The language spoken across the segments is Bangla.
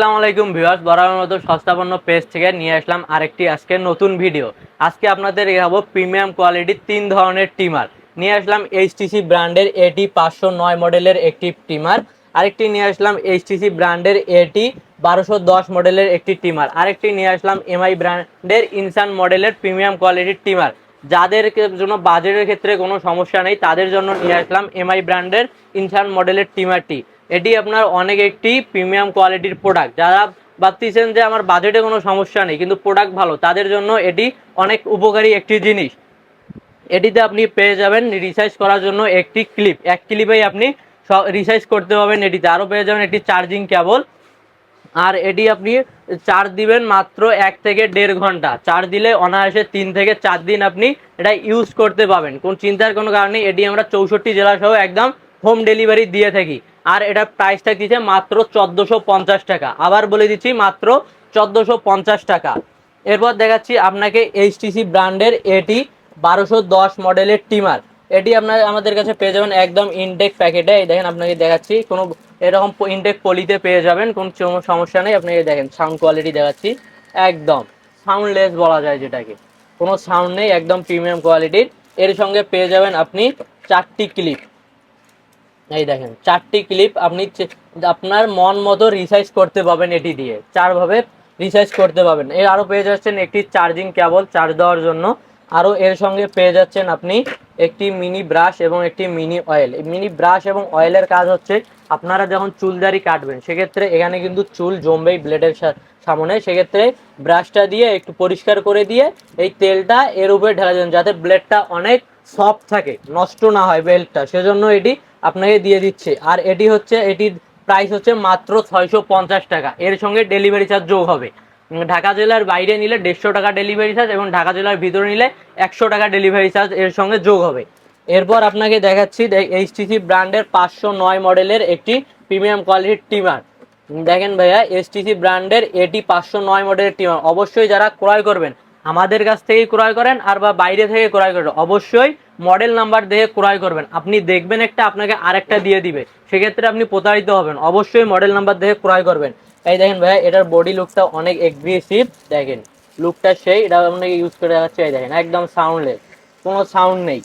আসসালামু আলাইকুম ভিউয়ার্স বরাবর মতো সস্তাপন্ন পেজ থেকে নিয়ে আসলাম আরেকটি আজকে নতুন ভিডিও। আজকে আপনাদের দেখাবো প্রিমিয়াম কোয়ালিটির তিন ধরনের টিমার। নিয়ে আসলাম এইচটিসি ব্র্যান্ডের এটি পাঁচশো নয় মডেলের একটি টিমার। আরেকটি নিয়ে আসলাম এইচটিসি ব্র্যান্ডের এটি বারোশো দশ মডেলের একটি টিমার। আরেকটি নিয়ে আসলাম এমআই ব্র্যান্ডের ইনসান মডেলের প্রিমিয়াম কোয়ালিটির টিমার। যাদের জন্য বাজেটের ক্ষেত্রে কোনো সমস্যা নেই, তাদের জন্য নিয়ে আসলাম এমআই ব্র্যান্ডের ইনসান মডেলের টিমারটি। এটি আপনার অনেক একটি প্রিমিয়াম কোয়ালিটির প্রোডাক্ট যারা ভাবতেছেন যে আমার বাজেটে কোনো সমস্যা নেই, কিন্তু প্রোডাক্ট ভালো, তাদের জন্য এটি অনেক উপকারী একটি জিনিস। এটিতে আপনি পেয়ে যাবেন রিসার্চ করার জন্য একটি ক্লিপ এক ক্লিপেই আপনি রিসার্চ করতে পারবেন এটিতে। আরও পেয়ে যাবেন একটি চার্জিং কেবল আর এটি আপনি চার্জ দিবেন মাত্র এক থেকে দেড় ঘণ্টা। চার্জ দিলে অনায়াসে তিন থেকে চার দিন আপনি এটা ইউজ করতে পাবেন কোন চিন্তার কোনো কারণে এটি আমরা চৌষট্টি জেলা সহ একদম হোম ডেলিভারি দিয়ে থাকি। আর এটার প্রাইস থাকছে মাত্র চোদ্দোশো পঞ্চাশ টাকা। আবার বলে দিচ্ছি মাত্র চোদ্দোশো পঞ্চাশ টাকা। এরপর দেখাচ্ছি আপনাকে এইচটিসি ব্র্যান্ডের এটি বারোশো দশ মডেলের টিমার। এটি আপনার, আমাদের কাছে পেয়ে যাবেন একদম ইনটেক প্যাকেটে এই দেখেন আপনাকে দেখাচ্ছি, কোনো এরকম ইনটেক পলিতে পেয়ে যাবেন, কোনো সমস্যা নেই। আপনি এই দেখেন সাউন্ড কোয়ালিটি দেখাচ্ছি, একদম। সাউন্ডলেস বলা যায় যেটাকে। কোনো সাউন্ড নেই, একদম প্রিমিয়াম কোয়ালিটির এর সঙ্গে পেয়ে যাবেন আপনি চারটি ক্লিপ এই দেখেন, চারটি ক্লিপ আপনি আপনার মন মতো রিসাইজ করতে পাবেন এটি দিয়ে। চারভাবে রিসাইজ করতে পাবেন এর আরও পেয়ে যাচ্ছেন একটি চার্জিং কেবল চার্জ দেওয়ার জন্য। আরও এর সঙ্গে পেয়ে যাচ্ছেন আপনি একটি মিনি ব্রাশ এবং একটি মিনি অয়েল মিনি ব্রাশ এবং অয়েলের কাজ হচ্ছে, আপনারা যখন চুলদারি কাটবেন, সেক্ষেত্রে এখানে কিন্তু চুল জমবেই ব্লেডের সামনে। সেক্ষেত্রে ব্রাশটা দিয়ে একটু পরিষ্কার করে দিয়ে এই তেলটা এর উপরে ঢেলা দেবেন যাতে ব্লেডটা অনেক সফট থাকে, নষ্ট না হয় বেল্টটা সেজন্য এটি আপনাকে দিয়ে দিচ্ছে। আর এটি হচ্ছে, এটির প্রাইস হচ্ছে মাত্র ছয়শো পঞ্চাশ টাকা। এর সঙ্গে ডেলিভারি চার্জ যোগ হবে। ঢাকা জেলার বাইরে নিলে দেড়শো টাকা ডেলিভারি চার্জ এবং ঢাকা জেলার ভিতরে নিলে একশো টাকা ডেলিভারি চার্জ এর সঙ্গে যোগ হবে। এরপর আপনাকে দেখাচ্ছি এইচটিসি ব্র্যান্ডের পাঁচশো নয় মডেলের একটি প্রিমিয়াম কোয়ালিটির টিমার দেখেন ভাইয়া এসটিসি ব্র্যান্ডের এটি পাঁচশো নয় মডেলের টিমার অবশ্যই যারা ক্রয় করবেন আমাদের কাছ থেকেই ক্রয় করেন আর বা বাইরে থেকে ক্রয় করেন। অবশ্যই মডেল নাম্বার দেখে ক্রয় করবেন। আপনি দেখবেন একটা আপনাকে আরেকটা দিয়ে দিবে। সেক্ষেত্রে আপনি প্রতারিত হবেন। অবশ্যই মডেল নাম্বার দেখে ক্রয় করবেন। এই দেখেন ভাইয়া এটার বডি লুকটা অনেক এগ্রেসিভ দেখেন লুকটা সেই, এটা আপনাকে ইউজ করে দেখাচ্ছে, এই দেখেন, একদম সাউন্ডলেস কোনো সাউন্ড নেই।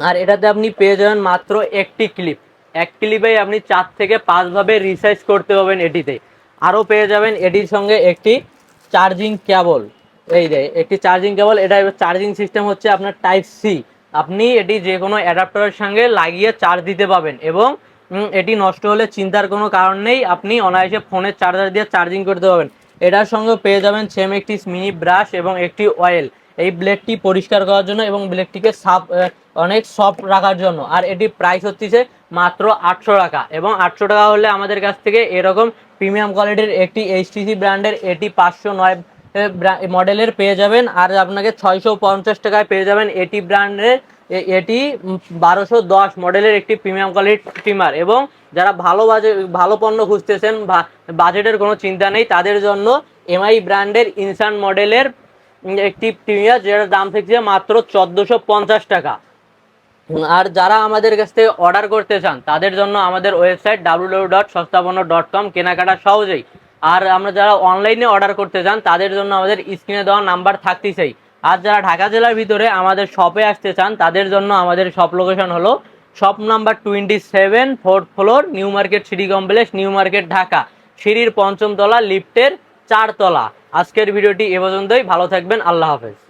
আর এটাতে আপনি পেয়ে যাবেন মাত্র একটি ক্লিপ এক ক্লিপেই আপনি চার থেকে পাঁচভাবে রিসাইজ করতে পারবেন এটিতে। আরও পেয়ে যাবেন এটির সঙ্গে একটি চার্জিং কেবল এই যে, একটি চার্জিং কেবল এটা চার্জিং সিস্টেম হচ্ছে আপনার টাইপ সি আপনি এটি যে কোনো অ্যাডাপ্টারের সঙ্গে লাগিয়ে চার্জ দিতে পাবেন এবং এটি নষ্ট হলে চিন্তার কোনো কারণ নেই, আপনি অনায়াসে ফোনের চার্জার দিয়ে চার্জিং করতে পারবেন। এটার সঙ্গে পেয়ে যাবেন সেম একটি মিনি ব্রাশ এবং একটি অয়েল এই ব্লেডটি পরিষ্কার করার জন্য এবং ব্লেডটিকে সাফ অনেক সফট রাখার জন্য। আর এটি প্রাইস হচ্ছে মাত্র আটশো টাকা এবং আটশো টাকা হলে আমাদের কাছ থেকে এরকম প্রিমিয়াম কোয়ালিটির একটি এইচটিসি ব্র্যান্ডের এটি পাঁচশো নয় মডেলের পেয়ে যাবেন। আর আপনাকে ছয়শো পঞ্চাশ টাকায় পেয়ে যাবেন এটি ব্র্যান্ডের এটি বারোশো দশ মডেলের একটি প্রিমিয়াম কোয়ালিটির ট্রিমার এবং যারা ভালো বাজে, ভালো পণ্য খুঁজতেছেন বাজেটের কোনো চিন্তা নেই, তাদের জন্য এমআই ব্র্যান্ডের ইনসান মডেলের একটি প্রিমিয়ার যেটার দাম থাকছে মাত্র চোদ্দোশো পঞ্চাশ টাকা। আর যারা আমাদের কাছ থেকে অর্ডার করতে চান, তাদের জন্য আমাদের website W dot সস্তাপন্ন dot com কেনাকাটা সহজেই। আর আমরা যারা অনলাইনে অর্ডার করতে চান, তাদের জন্য আমাদের স্ক্রিনে দেওয়া নাম্বার থাকতেছেই। আর যারা ঢাকা জেলার ভিতরে আমাদের শপে আসতে চান, তাদের জন্য আমাদের শপ লোকেশন হলো shop number twenty seven fourth floor new market city complex new market Dhaka সিঁড়ির পঞ্চম তলা লিফটের চার তলা আজকের ভিডিওটি এ পর্যন্তই। ভালো থাকবেন। আল্লাহ হাফেজ।